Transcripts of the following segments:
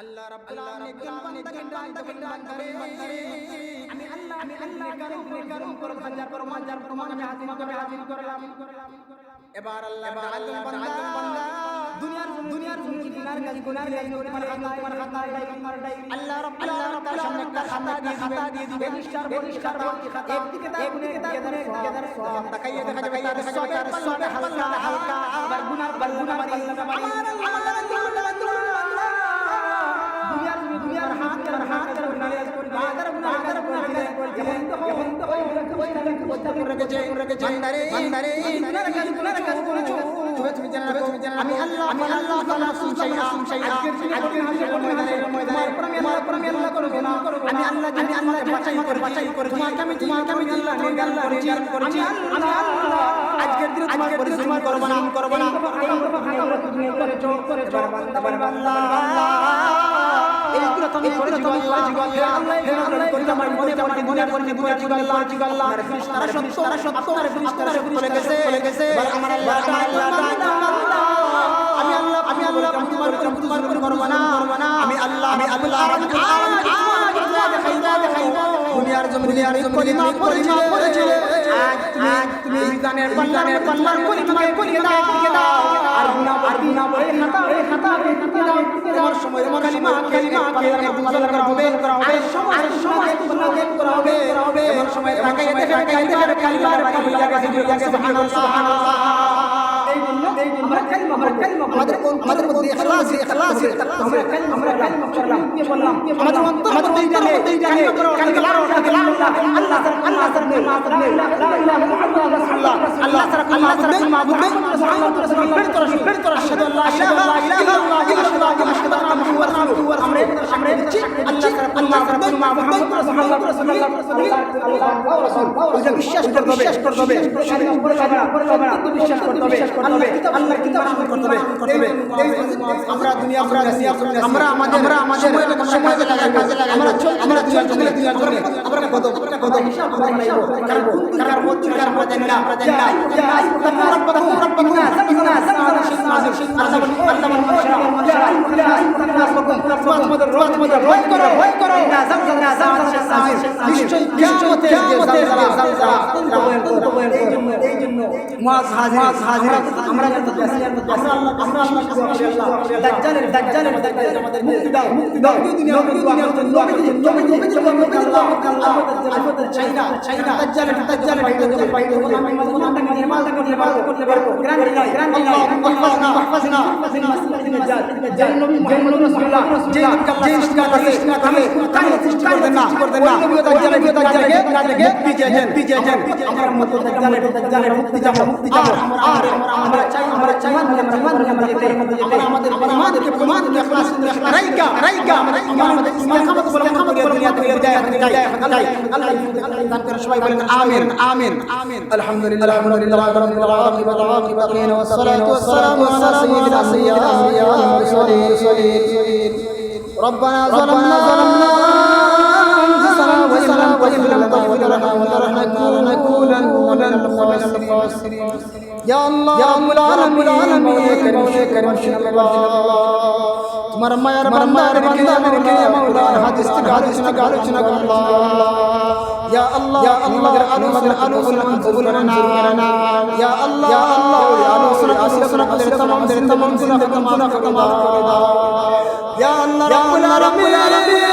আল্লাহ রাব্বুল আলামিন একজন বান্দাকে ডাক ডাক ডাক করে আমি আল্লাহ আমি আল্লাহ কারণ কারণ করে হাজার করে হাজার প্রমাণ আমি হাজির করে হাজির করলাম এবার আল্লাহ আল্লাহ বান্দা দুনিয়ার দুনিয়ার গুনার কাজ গুনার কাজ তোমার খাতা তোমার খাতা তোমার ডাইরি আল্লাহ রাব্বুল আলামিন তার সামনে একটা খাতা দিয়ে খাতা দিয়ে দিবে পরিষ্কার পরিষ্কার খাতা একদিকে তার একদিকে তার একদিকে তার সব তাকাইয়ে দেখা যাবে তার সবে সবে হালকা হালকা আবার গুনার গুনার আমার আল্লাহ দুনিয়ার দুনিয়ার হাত আর হাত আর গুনাহ করে বাজার গুনাহ আর গুনাহ করে এখন তো এখন তো ওই রেখেছে রেখেছে বান্দারে বান্দারে গুনার কাজ গুনার কাজ করেছ তুমি জানা তুমি জানা আমি আল্লাহ আমি আল্লাহ তাআলা সুনসাই সুনসাই আজকের আজকের হাসির ময়দানে ময়দানে পরমে আল্লাহ পরমে আল্লাহ করব না আমি আল্লাহ আমি আল্লাহ বাঁচাই করে বাঁচাই করে তোমাকে আমি তোমাকে আমি আল্লাহ নিয়ে আল্লাহ রিজার্ভ করেছি আমি আল্লাহ আজকের দিন তোমার পরিশ্রম করব না করব না করেছ করেছ বান্দা এইগুলো তুমি করে তুমি করেছি গো আল্লাহ আল্লাহ আল্লাহ করে আমার মনে মনে মনে মনে মনে জি আল্লাহ জি আল্লাহ তারা সত্য তারা সত্য তারা ফিরিস্তারা চলে গেছে চলে গেছে আমার আল্লাহ আমার আল্লাহ আমি আল্লাহ আমি আল্লাহ আমি তোমার উপর তোমার উপর করব না আমি আল্লাহ আমি আল্লাহ দুনিয়ার জমি দুনিয়ার কলিমা কলিমা করেছিলে আজ তুমি তুমি বিধানের পাল্লানের পাল্লার কলিমা কলিয়ে দাও দাও আর গুনাহ আর গুনাহ বলে খাতা বলে খাতা বলে খাতা দাও তোমার সময় কালিমা কালিমা কালিমা বদল করা হবে করা হবে আর সময় বদল করা হবে করা হবে এমন সময় তাকাই দেখে কালিমা কালিমা গেছে গেছে সুবহানাল্লাহ আমাদের আমাদের মধ্যে ইখলাস ইখলাস আমরা কালিমা আমরা কালিমা করলাম কি বললাম আমাদের অন্তর আমাদের মধ্যে জানে কালিমা কালিমা আল্লাহ আল্লাহ আল্লাহ লা ইলাহা ইল্লাল্লাহ রাসূলুল্লাহ আল্লাহ তাআলা আল্লাহ তাআলা মাবুদ মুহাম্মদ রাসূলুল্লাহ ফের তোরা ফের তোরা আশহাদু আল্লা ইলাহা ইল্লাল্লাহ আশহাদু আন্না মুহাম্মাদান আবদুহু ওয়া রাসূলুহু আমরা দিচ্ছি আল্লাহ আল্লাহ ওটা বিশ্বাস করতে হবে বিশ্বাস করতে হবে বিশ্বাস করতে হবে আল্লাহ কিতাব আল্লাহ কিতাব করতে হবে করতে হবে আমরা দুনিয়া আমরা দুনিয়া আমরা আমাদের আমরা আমাদের সময় লাগাই কাজে লাগাই আমরা চল আমরা দুনিয়া দুনিয়া দুনিয়া দুনিয়া আমরা কত কত হিসাব আমরা নাইবো কারণ কার হচ্ছে কার হচ্ছে না আমরা জানি না যাই তাকু রব্বাকু রব্বাকু ইন্না শিনাজু আল্লাহ আল্লাহ করো করো আমরা আমরা আল্লাহ আল্লাহ আমাদের মুক্তি দাও মুক্তি দাও দুনিয়া দুনিয়া নবী নবী নবী নবী আল্লাহ আল্লাহ মাহফাজনা মাহফাজনা দাজ্জাল দাজ্জাল নবী নবী রাসূলুল্লাহ যে যে আমরা মত দাজ্জালের দাজ্জালের মুক্তি চাবো মুক্তি চাবো আর আমরা চাই আমরা চাই আমরা ইমান আমরা যেতে আমরা আমাদের ইমানকে ইমানকে ইখলাস রাইকা রাইকা আমাদের ইমান আমাদের ইমান খামত বলে খামত বলে দুনিয়া থেকে বিদায় বিদায় আল্লাহ আল্লাহ দান করে সবাই বলেন আমিন আমিন আমিন আলহামদুলিল্লাহ আলহামদুলিল্লাহ রাব্বিল আলামিন ওয়া আকিবাতিন ওয়া সালাতু ওয়া সালামু আলা সাইয়্যিদিনা সাইয়্যিদিনা মুরসালিন ربنا ظلمنا ظلمنا أنفسنا وإن لم تغفر لنا وترحمنا لنكونن من الخاسرين يا الله يا رب العالمين مولا كريم كريم شكر الله তোমার মায়ের বান্দার বান্দাদেরকে মাওলার হাদিস থেকে আলোচনা আলোচনা আল্লাহ ইয়া আল্লাহ ইয়া আল্লাহ আমাদের আলোচনা কবুল করে না ইয়া আল্লাহ ইয়া আল্লাহ আলোচনা আলোচনা করে तमाम আমাদের तमाम গুনাহ ক্ষমা মাফ করে দাও ইয়া আল্লাহ রাব্বুল আলামিন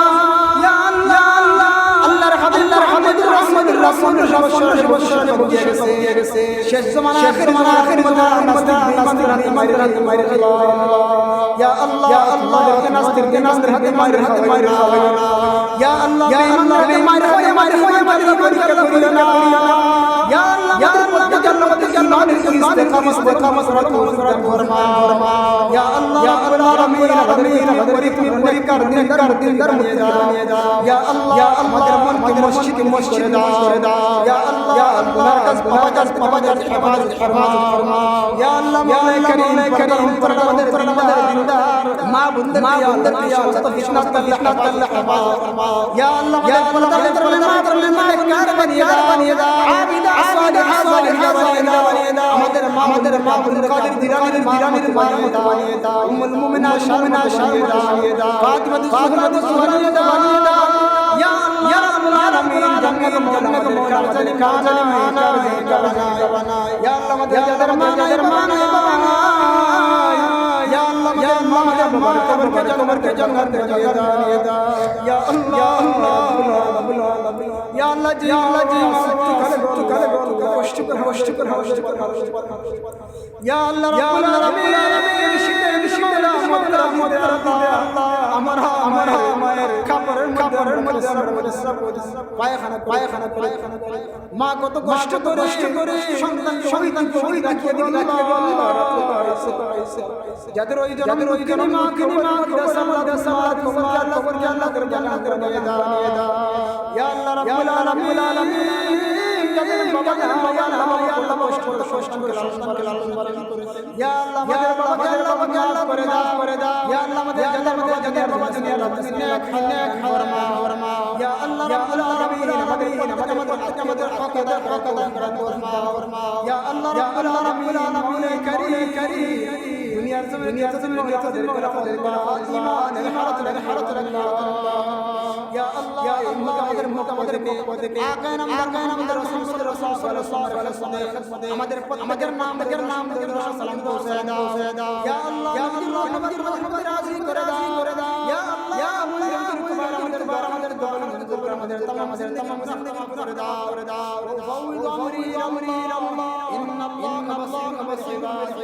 রাসূলের সবসরা সবসরা বুঝিয়ে গেছে গেছে শেষ জামানা আখির জামানা আখির জামানা নাস্তিক নাস্তিক হাতে মাইরে হাতে মাইরে ইয়া আল্লাহ ইয়া আল্লাহ নাস্তিক নাস্তিক হাতে মাইরে হাতে মাইরে ইয়া আল্লাহ ইয়া আল্লাহ মাইরে মাইরে মাইরে মাইরে পরীক্ষা করিও না ইয়া আল্লাহ আমাদের আমাদের ইমানের ইস্তেকামাত ইস্তেকামাত রাত ফরমা ইয়া আল্লাহ দাও ইয়া আল্লাহ আমাদের মন মসজিদ মসজিদ করে দাও ইয়া আল্লাহ ইয়া আল্লাহ কাজ পাওয়াজ পাওয়াজ হেফাজত হেফাজত ফরমাও ইয়া আল্লাহ মাওলাই করিম করিম পর আমাদের পর আমাদের দিনদার মা বুন্দের বুন্দের আল্লাহ ইয়া আল্লাহ আমাদের মা কার বানিয়ে দাও বানিয়ে দাও আবিদা সালিহা সালিহা সালিহা বানিয়ে দাও আমাদের মা আমাদের মা বুন্দের কাদের দিরানির দিরানির বানিয়ে দাও বানিয়ে দাও উম্মুল মুমিনা শামিনা শামিনা বানিয়ে দাও ফাতিমা ফাতিমা সুবহানিয়া বানিয়ে দাও ইয়া আল্লাহ ইয়া রাব্বুল আলামিন জান্নাত জান্নাত মৌলা জানি কাজানি মানা কাজানি বানায় ইয়া আল্লাহ আমাদের যাদের মা যাদের মা নাই বানায় ইয়া আল্লাহ ইয়া আল্লাহ আমাদের মা কবর কে কবর কে জান্নাত বানিয়ে দাও ইয়া আল্লাহ রাব্বুল আমার আমার মায়ের কাপড়ের কাপড়ের মধ্যে পায়খানা পায়খানা পায়খানা মা কত কষ্ট করে করে সন্তান সন্তান শহীদ রাখিয়ে দিল রাখিয়ে দিল যাদের ওই যাদের ওই জন মা কে মা মাদ্রাসা মাদ্রাসা কবর জান্নাত নিয়ে দাও নিয়ে দাও ইয়া আল্লাহ রাব্বুল আলামিন আলামিন যাদের বাবা বাবা ইয়া আল্লাহ কষ্ট কষ্ট করে সন্তানকে লালন পালন করেছে ইয়া আল্লাহ আমাদের বাবাকে আল্লাহ বাবাকে আল্লাহ করে দাও করে দাও ইয়া আল্লাহ আমাদের যাদের বাবা যাদের বাবা দুনিয়া রাত নেক নেক ফরমা ফরমা ইয়া আল্লাহ রাব্বুল আলামিন আমাদের আমাদের আমাদের আমাদের হক আদা হক আদা করে ফরমা ফরমা ইয়া আল্লাহ রাব্বুল আলামিন মাওলাই কারীম কারীম দুনিয়ার জন্য দুনিয়ার জন্য আমাদের আমাদের ঈমান হারাত হারাত লাগে ইয়া আল্লাহ ইয়া আমাদের মুখ আমাদের আমাদের আকায় নাম আমাদের রাসূল সাল্লাল্লাহু আলাইহি ওয়াসাল্লাম আমাদের আমাদের নাম আমাদের নাম রাসূল সালাম পৌঁছে দাও ইয়া আল্লাহ ইয়া আল্লাহ আমাদের আমাদের রাজি করে দাও আমাদের তমাম তমাম গুনাহ করে দাও করে দাও ফাউদ আমরি আমরি আল্লাহ ইন্না আল্লাহ বাসীরুন বিসিবাদ